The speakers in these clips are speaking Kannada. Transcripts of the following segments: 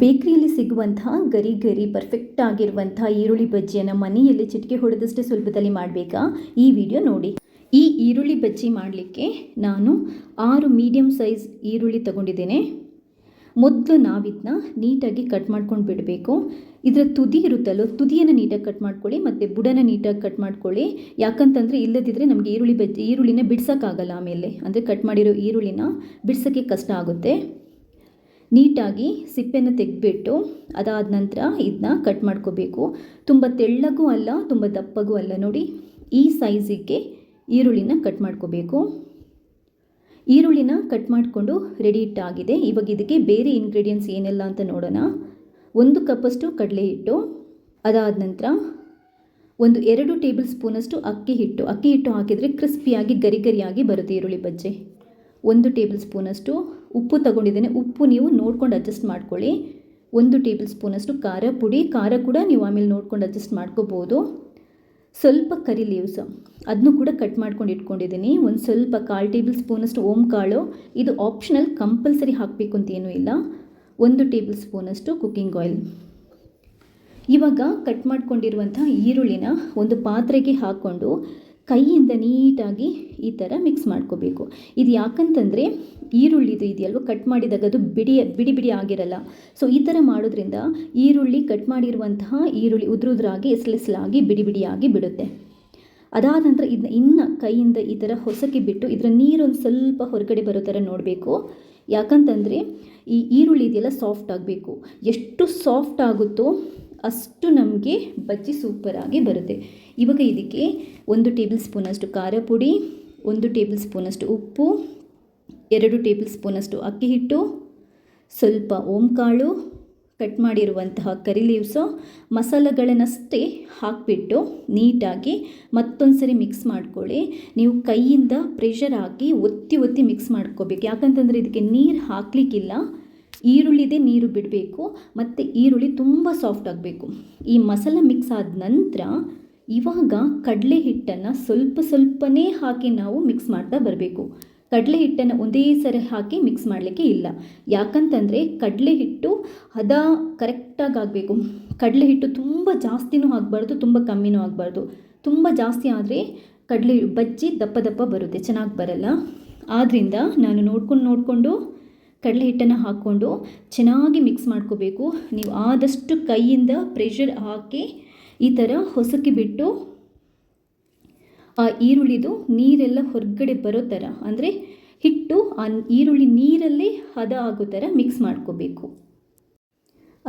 ಬೇಕರಿಯಲ್ಲಿ ಸಿಗುವಂತಹ ಗರಿ ಗರಿ ಪರ್ಫೆಕ್ಟ್ ಆಗಿರುವಂತಹ ಈರುಳ್ಳಿ ಬಜ್ಜಿಯನ್ನು ಮನೆಯಲ್ಲಿ ಚಿಟಿಕೆ ಹೊಡೆದಷ್ಟೇ ಸುಲಭದಲ್ಲಿ ಮಾಡಬೇಕಾ? ಈ ವಿಡಿಯೋ ನೋಡಿ. ಈ ಈರುಳ್ಳಿ ಬಜ್ಜಿ ಮಾಡಲಿಕ್ಕೆ ನಾನು ಆರು ಮೀಡಿಯಮ್ ಸೈಜ್ ಈರುಳ್ಳಿ ತಗೊಂಡಿದ್ದೇನೆ. ಮೊದಲು ನಾವಿದನ್ನ ನೀಟಾಗಿ ಕಟ್ ಮಾಡ್ಕೊಂಡು ಬಿಡಬೇಕು. ಇದರ ತುದಿ ಇರುತ್ತಲ್ಲೋ ತುದಿಯನ್ನು ನೀಟಾಗಿ ಕಟ್ ಮಾಡ್ಕೊಳ್ಳಿ ಮತ್ತು ಬುಡನ ನೀಟಾಗಿ ಕಟ್ ಮಾಡ್ಕೊಳ್ಳಿ. ಯಾಕಂತಂದರೆ ಇಲ್ಲದಿದ್ದರೆ ನಮಗೆ ಈರುಳ್ಳಿ ಬಜ್ಜಿ, ಈರುಳ್ಳಿನ ಬಿಡ್ಸೋಕ್ಕಾಗಲ್ಲ ಆಮೇಲೆ. ಅಂದರೆ ಕಟ್ ಮಾಡಿರೋ ಈರುಳ್ಳಿನ ಬಿಡ್ಸೋಕ್ಕೆ ಕಷ್ಟ ಆಗುತ್ತೆ. ನೀಟಾಗಿ ಸಿಪ್ಪೆನ ತೆಗೆದ್ಬಿಟ್ಟು ಅದಾದ ನಂತರ ಇದನ್ನ ಕಟ್ ಮಾಡ್ಕೋಬೇಕು. ತುಂಬ ತೆಳ್ಳಗೂ ಅಲ್ಲ, ತುಂಬ ದಪ್ಪಗೂ ಅಲ್ಲ. ನೋಡಿ, ಈ ಸೈಜಿಗೆ ಈರುಳ್ಳಿನ ಕಟ್ ಮಾಡ್ಕೋಬೇಕು. ಈರುಳ್ಳಿನ ಕಟ್ ಮಾಡಿಕೊಂಡು ರೆಡಿ ಇಟ್ಟಾಗಿದೆ. ಇವಾಗ ಇದಕ್ಕೆ ಬೇರೆ ಇಂಗ್ರೀಡಿಯೆಂಟ್ಸ್ ಏನೆಲ್ಲ ಅಂತ ನೋಡೋಣ. ಒಂದು ಕಪ್ಪಷ್ಟು ಕಡಲೆ ಹಿಟ್ಟು, ಅದಾದ ನಂತರ ಒಂದು ಎರಡು ಟೇಬಲ್ ಸ್ಪೂನಷ್ಟು ಅಕ್ಕಿ ಹಿಟ್ಟು. ಅಕ್ಕಿ ಹಿಟ್ಟು ಹಾಕಿದರೆ ಕ್ರಿಸ್ಪಿಯಾಗಿ, ಗರಿ ಗರಿಯಾಗಿ ಬರುತ್ತೆ ಈರುಳ್ಳಿ ಬಜ್ಜೆ. ಒಂದು ಟೇಬಲ್ ಸ್ಪೂನಷ್ಟು ಉಪ್ಪು ತಗೊಂಡಿದ್ದೇನೆ. ಉಪ್ಪು ನೀವು ನೋಡ್ಕೊಂಡು ಅಡ್ಜಸ್ಟ್ ಮಾಡ್ಕೊಳ್ಳಿ. ಒಂದು ಟೇಬಲ್ ಸ್ಪೂನಷ್ಟು ಖಾರ ಪುಡಿ. ಖಾರ ಕೂಡ ನೀವು ಆಮೇಲೆ ನೋಡ್ಕೊಂಡು ಅಡ್ಜಸ್ಟ್ ಮಾಡ್ಕೋಬೋದು. ಸ್ವಲ್ಪ ಕರಿ ಲೀವ್ಸ್ ಅದನ್ನು ಕೂಡ ಕಟ್ ಮಾಡ್ಕೊಂಡು ಇಟ್ಕೊಂಡಿದ್ದೀನಿ. ಒಂದು ಸ್ವಲ್ಪ ಕಾಲು ಟೇಬಲ್ ಸ್ಪೂನಷ್ಟು ಓಮ್ ಕಾಳು. ಇದು ಆಪ್ಷನಲ್ ಕಂಪಲ್ಸರಿ ಹಾಕಬೇಕು ಅಂತ ಏನೂ ಇಲ್ಲ. ಒಂದು ಟೇಬಲ್ ಸ್ಪೂನಷ್ಟು ಕುಕ್ಕಿಂಗ್ ಆಯಿಲ್ ಇವಾಗ ಕಟ್ ಮಾಡ್ಕೊಂಡಿರುವಂಥ ಈರುಳ್ಳಿನ ಒಂದು ಪಾತ್ರೆಗೆ ಹಾಕ್ಕೊಂಡು ಕೈಯಿಂದ ನೀಟಾಗಿ ಈ ಥರ ಮಿಕ್ಸ್ ಮಾಡ್ಕೋಬೇಕು. ಇದು ಯಾಕಂತಂದರೆ ಈರುಳ್ಳಿದು ಇದೆಯಲ್ವ? ಕಟ್ ಮಾಡಿದಾಗ ಅದು ಬಿಡಿ ಬಿಡಿ ಬಿಡಿ ಆಗಿರಲ್ಲ. ಸೊ ಈ ಥರ ಮಾಡೋದ್ರಿಂದ ಈರುಳ್ಳಿ ಕಟ್ ಮಾಡಿರುವಂತಹ ಈರುಳ್ಳಿ ಉದುರುದ್ರಾಗಿ ಎಸ್ಲೆಸ್ಲಾಗಿ ಬಿಡಿ ಬಿಡಿಯಾಗಿ ಬಿಡುತ್ತೆ. ಅದಾದ ನಂತರ ಇದನ್ನ ಇನ್ನು ಕೈಯಿಂದ ಈ ಥರ ಹೊಸಕ್ಕೆ ಬಿಟ್ಟು ಇದರ ನೀರೊಂದು ಸ್ವಲ್ಪ ಹೊರಗಡೆ ಬರೋ ಥರ ನೋಡಬೇಕು. ಯಾಕಂತಂದರೆ ಈ ಈರುಳ್ಳಿ ಇದೆಯಲ್ಲ ಸಾಫ್ಟ್ ಆಗಬೇಕು. ಎಷ್ಟು ಸಾಫ್ಟ್ ಆಗುತ್ತೋ ಅಷ್ಟು ನಮಗೆ ಬಜ್ಜಿ ಸೂಪರಾಗಿ ಬರುತ್ತೆ. ಇವಾಗ ಇದಕ್ಕೆ ಒಂದು ಟೇಬಲ್ ಸ್ಪೂನಷ್ಟು ಖಾರ ಪುಡಿ, ಒಂದು ಟೇಬಲ್ ಸ್ಪೂನಷ್ಟು ಉಪ್ಪು, ಎರಡು ಟೇಬಲ್ ಸ್ಪೂನಷ್ಟು ಅಕ್ಕಿ ಹಿಟ್ಟು, ಸ್ವಲ್ಪ ಓಂಕಾಳು ಕಟ್ ಮಾಡಿರುವಂತಹ ಕರಿ ಲೀವ್ಸು ಮಸಾಲೆಗಳನ್ನಷ್ಟೇ ಹಾಕಿಬಿಟ್ಟು ನೀಟಾಗಿ ಮತ್ತೊಂದು ಸರಿ ಮಿಕ್ಸ್ ಮಾಡ್ಕೊಳ್ಳಿ. ನೀವು ಕೈಯಿಂದ ಪ್ರೆಷರ್ ಹಾಕಿ ಒತ್ತಿ ಒತ್ತಿ ಮಿಕ್ಸ್ ಮಾಡ್ಕೋಬೇಕು. ಯಾಕಂತಂದರೆ ಇದಕ್ಕೆ ನೀರು ಹಾಕಲಿಕ್ಕಿಲ್ಲ. ಈರುಳ್ಳಿದೇ ನೀರು ಬಿಡಬೇಕು, ಮತ್ತು ಈರುಳ್ಳಿ ತುಂಬ ಸಾಫ್ಟ್ ಆಗಬೇಕು. ಈ ಮಸಾಲ ಮಿಕ್ಸ್ ಆದ ನಂತರ ಇವಾಗ ಕಡಲೆ ಹಿಟ್ಟನ್ನು ಸ್ವಲ್ಪ ಸ್ವಲ್ಪನೇ ಹಾಕಿ ನಾವು ಮಿಕ್ಸ್ ಮಾಡ್ತಾ ಬರಬೇಕು. ಕಡಲೆ ಹಿಟ್ಟನ್ನು ಒಂದೇ ಸರಿ ಹಾಕಿ ಮಿಕ್ಸ್ ಮಾಡಲಿಕ್ಕೆ ಇಲ್ಲ. ಯಾಕಂತಂದರೆ ಕಡಲೆ ಹಿಟ್ಟು ಹದ ಕರೆಕ್ಟಾಗಿ ಆಗಬೇಕು. ಕಡಲೆ ಹಿಟ್ಟು ತುಂಬ ಜಾಸ್ತಿನೂ ಆಗಬಾರ್ದು, ತುಂಬ ಕಮ್ಮಿನೂ ಆಗಬಾರ್ದು. ತುಂಬ ಜಾಸ್ತಿ ಆದರೆ ಕಡಲೆ ಬಜ್ಜಿ ದಪ್ಪ ದಪ್ಪ ಬರುತ್ತೆ, ಚೆನ್ನಾಗಿ ಬರಲ್ಲ. ಆದ್ದರಿಂದ ನಾನು ನೋಡ್ಕೊಂಡು ನೋಡಿಕೊಂಡು ಕಡಲೆ ಹಿಟ್ಟನ್ನು ಹಾಕ್ಕೊಂಡು ಚೆನ್ನಾಗಿ ಮಿಕ್ಸ್ ಮಾಡ್ಕೋಬೇಕು. ನೀವು ಆದಷ್ಟು ಕೈಯಿಂದ ಪ್ರೆಷರ್ ಹಾಕಿ ಈ ಥರ ಹೊಸಕಿ ಬಿಟ್ಟು ಆ ಈರುಳ್ಳಿದು ನೀರೆಲ್ಲ ಹೊರಗಡೆ ಬರೋ ಥರ ಅಂದರೆ ಹಿಟ್ಟು ಆ ಈರುಳ್ಳಿ ನೀರಲ್ಲೇ ಹದ ಆಗೋ ಥರ ಮಿಕ್ಸ್ ಮಾಡ್ಕೋಬೇಕು.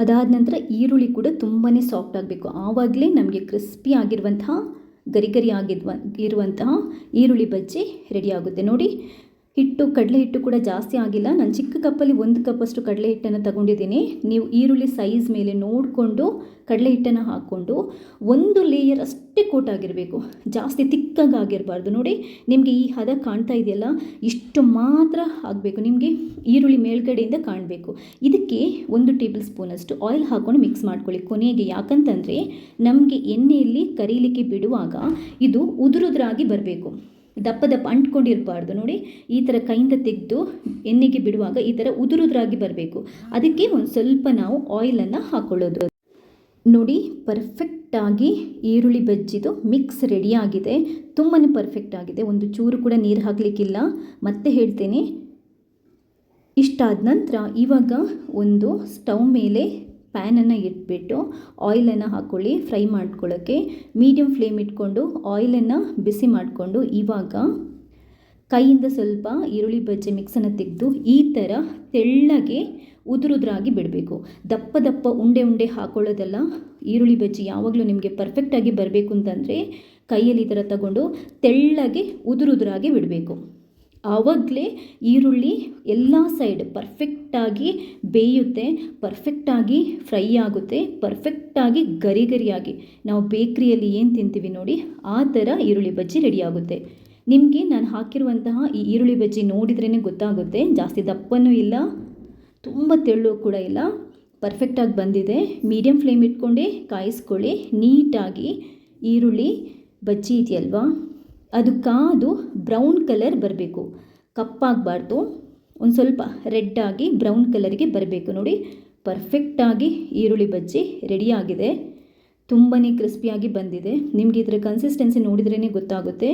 ಅದಾದ ನಂತರ ಈರುಳ್ಳಿ ಕೂಡ ತುಂಬಾ ಸಾಫ್ಟ್ ಆಗಬೇಕು. ಆವಾಗಲೇ ನಮಗೆ ಕ್ರಿಸ್ಪಿ ಆಗಿರುವಂತಹ, ಗರಿ ಗರಿ ಆಗಿರುವ ಇರುವಂತಹ ಈರುಳ್ಳಿ ಬಜ್ಜಿ ರೆಡಿ ಆಗುತ್ತೆ. ನೋಡಿ ಹಿಟ್ಟು ಕಡಲೆ ಹಿಟ್ಟು ಕೂಡ ಜಾಸ್ತಿ ಆಗಿಲ್ಲ. ನಾನು ಚಿಕ್ಕ ಕಪ್ಪಲ್ಲಿ ಒಂದು ಕಪ್ಪಷ್ಟು ಕಡಲೆ ಹಿಟ್ಟನ್ನು ತಗೊಂಡಿದ್ದೀನಿ. ನೀವು ಈರುಳ್ಳಿ ಸೈಜ್ ಮೇಲೆ ನೋಡಿಕೊಂಡು ಕಡಲೆ ಹಿಟ್ಟನ್ನು ಹಾಕ್ಕೊಂಡು ಒಂದು ಲೇಯರ್ ಅಷ್ಟೇ ಕೋಟ್ ಆಗಿರಬೇಕು. ಜಾಸ್ತಿ ತಿಕ್ಕಾಗಿ ಆಗಿರಬಾರ್ದು. ನೋಡಿ, ನಿಮಗೆ ಈ ಹದ ಕಾಣ್ತಾ ಇದೆಯಲ್ಲ? ಇಷ್ಟು ಮಾತ್ರ ಆಗಬೇಕು ನಿಮಗೆ ಈರುಳ್ಳಿ ಮೇಲ್ಗಡೆಯಿಂದ ಕಾಣಬೇಕು. ಇದಕ್ಕೆ ಒಂದು ಟೇಬಲ್ ಸ್ಪೂನಷ್ಟು ಆಯಿಲ್ ಹಾಕ್ಕೊಂಡು ಮಿಕ್ಸ್ ಮಾಡ್ಕೊಳ್ಳಿ. ಕೊನೆಗೆ ಯಾಕಂತಂದರೆ, ನಮಗೆ ಎಣ್ಣೆಯಲ್ಲಿ ಕರೀಲಿಕ್ಕೆ ಬಿಡುವಾಗ ಇದು ಉದುರುದ್ರಾಗಿ ಬರಬೇಕು. ದಪ್ಪ ದಪ್ಪ ಅಂಟ್ಕೊಂಡಿರಬಾರ್ದು. ನೋಡಿ, ಈ ಥರ ಕೈಯಿಂದ ತೆಗೆದು ಎಣ್ಣೆಗೆ ಬಿಡುವಾಗ ಈ ಥರ ಉದುರುದ್ರಾಗಿ ಬರಬೇಕು. ಅದಕ್ಕೆ ಒಂದು ಸ್ವಲ್ಪ ನಾವು ಆಯಿಲನ್ನು ಹಾಕ್ಕೊಳ್ಳೋದು ನೋಡಿ ಪರ್ಫೆಕ್ಟಾಗಿ ಈರುಳ್ಳಿ ಬಜ್ಜಿದು ಮಿಕ್ಸ್ ರೆಡಿಯಾಗಿದೆ ತುಂಬಾ ಪರ್ಫೆಕ್ಟ್ ಆಗಿದೆ. ಒಂದು ಚೂರು ಕೂಡ ನೀರು ಹಾಕಲಿಕ್ಕಿಲ್ಲ. ಮತ್ತೆ ಹೇಳ್ತೇನೆ, ಇಷ್ಟಾದ ನಂತರ ಇವಾಗ ಒಂದು ಸ್ಟವ್ ಮೇಲೆ ಪ್ಯಾನನ್ನು ಇಟ್ಬಿಟ್ಟು ಆಯಿಲನ್ನು ಹಾಕ್ಕೊಳ್ಳಿ, ಫ್ರೈ ಮಾಡ್ಕೊಳ್ಳೋಕ್ಕೆ ಮೀಡಿಯಮ್ ಫ್ಲೇಮ್ ಇಟ್ಕೊಂಡು ಆಯಿಲನ್ನು ಬಿಸಿ ಮಾಡಿಕೊಂಡು ಇವಾಗ ಕೈಯಿಂದ ಸ್ವಲ್ಪ ಈರುಳ್ಳಿ ಬಜ್ಜಿ ಮಿಕ್ಸನ್ನು ತೆಗೆದು ಈ ಥರ ತೆಳ್ಳಗೆ ಉದುರುದ್ರಾಗಿ ಬಿಡಬೇಕು. ದಪ್ಪ ದಪ್ಪ ಉಂಡೆ ಉಂಡೆ ಹಾಕೊಳ್ಳೋದಲ್ಲ ಈರುಳ್ಳಿ ಬಜ್ಜಿ ಯಾವಾಗಲೂ ನಿಮಗೆ ಪರ್ಫೆಕ್ಟಾಗಿ ಬರಬೇಕು ಅಂತಂದರೆ ಕೈಯಲ್ಲಿ ಈ ಥರ ತಗೊಂಡು ತೆಳ್ಳಗೆ ಉದುರುದ್ರಾಗಿ ಬಿಡಬೇಕು. ಆವಾಗಲೇ ಈರುಳ್ಳಿ ಎಲ್ಲ ಸೈಡ್ ಪರ್ಫೆಕ್ಟಾಗಿ ಬೇಯುತ್ತೆ ಪರ್ಫೆಕ್ಟಾಗಿ ಫ್ರೈ ಆಗುತ್ತೆ ಪರ್ಫೆಕ್ಟಾಗಿ ಗರಿ ಗರಿಯಾಗಿ. ನಾವು ಬೇಕ್ರಿಯಲ್ಲಿ ಏನು ತಿಂತೀವಿ ನೋಡಿ, ಆ ಥರ ಈರುಳ್ಳಿ ಬಜ್ಜಿ ರೆಡಿಯಾಗುತ್ತೆ ನಿಮಗೆ ನಾನು ಹಾಕಿರುವಂತಹ ಈ ಈರುಳ್ಳಿ ಬಜ್ಜಿ ನೋಡಿದ್ರೇ ಗೊತ್ತಾಗುತ್ತೆ, ಜಾಸ್ತಿ ದಪ್ಪನೂ ಇಲ್ಲ, ತುಂಬ ತೆಳ್ಳು ಕೂಡ ಇಲ್ಲ ಪರ್ಫೆಕ್ಟಾಗಿ ಬಂದಿದೆ. ಮೀಡಿಯಮ್ ಫ್ಲೇಮ್ ಇಟ್ಕೊಂಡೇ ಕಾಯಿಸ್ಕೊಳ್ಳಿ, ನೀಟಾಗಿ ಈರುಳ್ಳಿ ಬಜ್ಜಿ ಇದೆಯಲ್ವಾ? ಅದು ಕಾದು ಬ್ರೌನ್ ಕಲರ್ ಬರಬೇಕು. ಕಪ್ಪಾಗಬಾರ್ದು. ಒಂದು ಸ್ವಲ್ಪ ರೆಡ್ಡಾಗಿ ಬ್ರೌನ್ ಕಲರಿಗೆ ಬರಬೇಕು. ನೋಡಿ ಪರ್ಫೆಕ್ಟಾಗಿ ಈರುಳ್ಳಿ ಬಜ್ಜಿ ರೆಡಿಯಾಗಿದೆ ತುಂಬಾ ಕ್ರಿಸ್ಪಿಯಾಗಿ ಬಂದಿದೆ. ನಿಮಗೆ ಇದರ ಕನ್ಸಿಸ್ಟೆನ್ಸಿ ನೋಡಿದ್ರೇ ಗೊತ್ತಾಗುತ್ತೆ.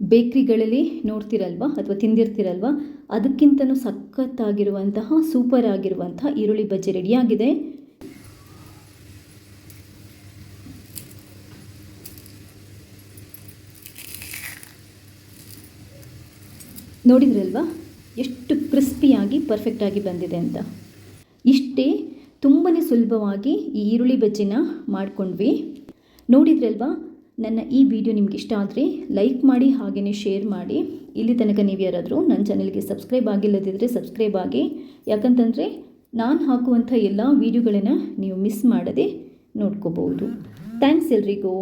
ಬೇಕ್ರಿಗಳಲ್ಲಿ ನೋಡ್ತಿರಲ್ವ ಅಥವಾ ತಿಂದಿರ್ತಿರಲ್ವ ಅದಕ್ಕಿಂತಲೂ ಸಖತ್ತಾಗಿರುವಂತಹ ಸೂಪರ್ ಆಗಿರುವಂತಹ ಈರುಳ್ಳಿ ಬಜ್ಜಿ ರೆಡಿಯಾಗಿದೆ ನೋಡಿದ್ರಲ್ವಾ? ಎಷ್ಟು ಕ್ರಿಸ್ಪಿಯಾಗಿ ಪರ್ಫೆಕ್ಟಾಗಿ ಬಂದಿದೆ ಅಂತ. ಇಷ್ಟೇ ತುಂಬಾ ಸುಲಭವಾಗಿ ಈ ಈರುಳ್ಳಿ ಬಜ್ಜಿನ ಮಾಡಿಕೊಂಡ್ವಿ. ನೋಡಿದ್ರಲ್ವಾ? ನನ್ನ ಈ ವಿಡಿಯೋ ನಿಮ್ಗೆ ಇಷ್ಟ ಆದರೆ ಲೈಕ್ ಮಾಡಿ ಹಾಗೆಯೇ ಶೇರ್ ಮಾಡಿ. ಇಲ್ಲಿ ತನಕ ನೀವು ಯಾರಾದರೂ ನನ್ನ ಚಾನಲ್ಗೆ ಸಬ್ಸ್ಕ್ರೈಬ್ ಆಗಿಲ್ಲದಿದ್ದರೆ ಸಬ್ಸ್ಕ್ರೈಬ್ ಆಗಿ. ಯಾಕಂತಂದರೆ ನಾನು ಹಾಕುವಂಥ ಎಲ್ಲ ವೀಡಿಯೋಗಳನ್ನು ನೀವು ಮಿಸ್ ಮಾಡದೆ ನೋಡ್ಕೋಬೋದು ಥ್ಯಾಂಕ್ಸ್ ಎಲ್ರಿಗೂ.